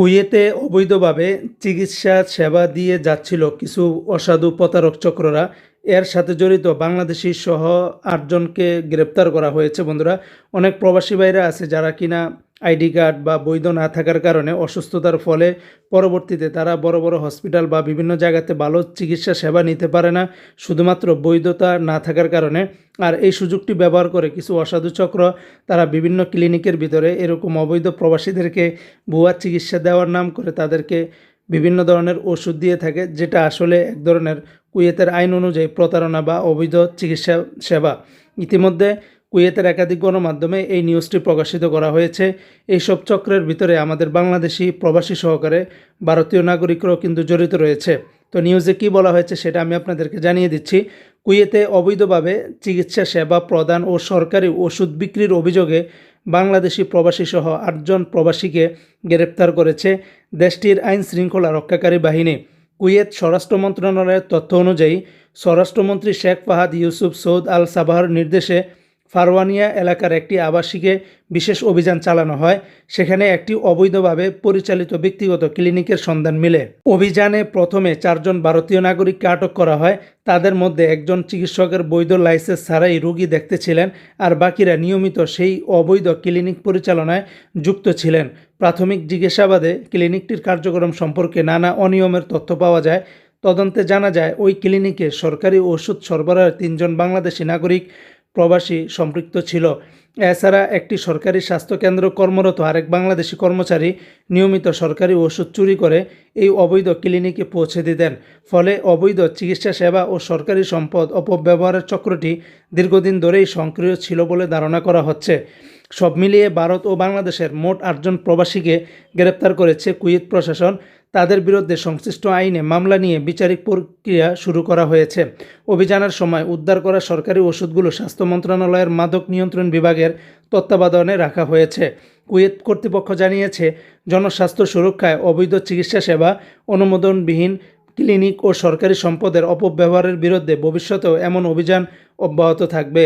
কুয়েতে অবৈধভাবে চিকিৎসা সেবা দিয়ে যাচ্ছিল কিছু অসাধু প্রতারক চক্ররা। এর সাথে জড়িত বাংলাদেশি সহ আটজনকে গ্রেপ্তার করা হয়েছে, বন্ধুরা। অনেক প্রবাসী ভাইরা আছে যারা কিনা আইডি কার্ড বা বৈধ না থাকার কারণে অসুস্থতার ফলে পরবর্তীতে তারা বড় বড় হসপিটাল বা বিভিন্ন জায়গাতে ভালো চিকিৎসা সেবা নিতে পারে না। শুধুমাত্র বৈধতা না থাকার কারণে আর এই সুযোগটি ব্যবহার করে কিছু অসাধু চক্র, তারা বিভিন্ন ক্লিনিকের ভিতরে এরকম অবৈধ প্রবাসীদেরকে ভুয়া চিকিৎসা দেওয়ার নাম করে তাদেরকে বিভিন্ন ধরনের ওষুধ দিয়ে থাকে, যেটা আসলে এক ধরনের কুয়েতের আইন অনুযায়ী প্রতারণা বা অবৈধ চিকিৎসা সেবা। ইতিমধ্যে কুয়েতের একাধিক গণমাধ্যমে এই নিউজটি প্রকাশিত করা হয়েছে। এইসব চক্রের ভিতরে আমাদের বাংলাদেশি প্রবাসী সহকারে ভারতীয় নাগরিকরাও কিন্তু জড়িত রয়েছে। তো নিউজে কী বলা হয়েছে সেটা আমি আপনাদেরকে জানিয়ে দিচ্ছি। কুয়েতে অবৈধভাবে চিকিৎসা সেবা প্রদান ও সরকারি ওষুধ বিক্রির অভিযোগে বাংলাদেশি প্রবাসী সহ আটজন প্রবাসীকে গ্রেপ্তার করেছে দেশটির আইন শৃঙ্খলা রক্ষাকারী বাহিনী। কুয়েত স্বরাষ্ট্র মন্ত্রণালয়ের তথ্য অনুযায়ী স্বরাষ্ট্রমন্ত্রী শেখ ফাহাদ ইউসুফ সৌদ আল সাবাহর নির্দেশে ফারওয়ানিয়া এলাকার একটি আবাসিকে বিশেষ অভিযান চালানো হয়। সেখানে একটি অবৈধভাবে পরিচালিত ব্যক্তিগত ক্লিনিকের সন্ধান মিলে। অভিযানে প্রথমে চারজন ভারতীয় নাগরিককে আটক করা হয়। তাদের মধ্যে একজন চিকিৎসকের বৈধ লাইসেন্স ছাড়াই রোগী দেখতে ছিলেন আর বাকিরা নিয়মিত সেই অবৈধ ক্লিনিক পরিচালনায় যুক্ত ছিলেন। প্রাথমিক জিজ্ঞাসাবাদে ক্লিনিকটির কার্যক্রম সম্পর্কে নানা অনিয়মের তথ্য পাওয়া যায়। তদন্তে জানা যায়, ওই ক্লিনিকে সরকারি ওষুধ সরবরাহের তিনজন বাংলাদেশি নাগরিক প্রবাসী সম্পৃক্ত ছিল। এছাড়া একটি সরকারি স্বাস্থ্যকেন্দ্র কর্মরত আরেক বাংলাদেশি কর্মচারী নিয়মিত সরকারি ওষুধ চুরি করে এই অবৈধ ক্লিনিকে পৌঁছে দিতেন। ফলে অবৈধ চিকিৎসা সেবা ও সরকারি সম্পদ অপব্যবহারের চক্রটি দীর্ঘদিন ধরেই সক্রিয় ছিল বলে ধারণা করা হচ্ছে। সব মিলিয়ে ভারত ও বাংলাদেশের মোট আটজন প্রবাসীকে গ্রেপ্তার করেছে কুয়েত প্রশাসন। তাদের বিরুদ্ধে সংশ্লিষ্ট আইনে মামলা নিয়ে বিচারিক প্রক্রিয়া শুরু করা হয়েছে। অভিযানের সময় উদ্ধার করা সরকারি ওষুধগুলো স্বাস্থ্য মন্ত্রণালয়ের মাদক নিয়ন্ত্রণ বিভাগের তত্ত্বাবধানে রাখা হয়েছে। কুয়েত কর্তৃপক্ষ জানিয়েছে, জনস্বাস্থ্য সুরক্ষায় অবৈধ চিকিৎসা সেবা, অনুমোদনবিহীন ক্লিনিক ও সরকারি সম্পদের অপব্যবহারের বিরুদ্ধে ভবিষ্যতেও এমন অভিযান অব্যাহত থাকবে।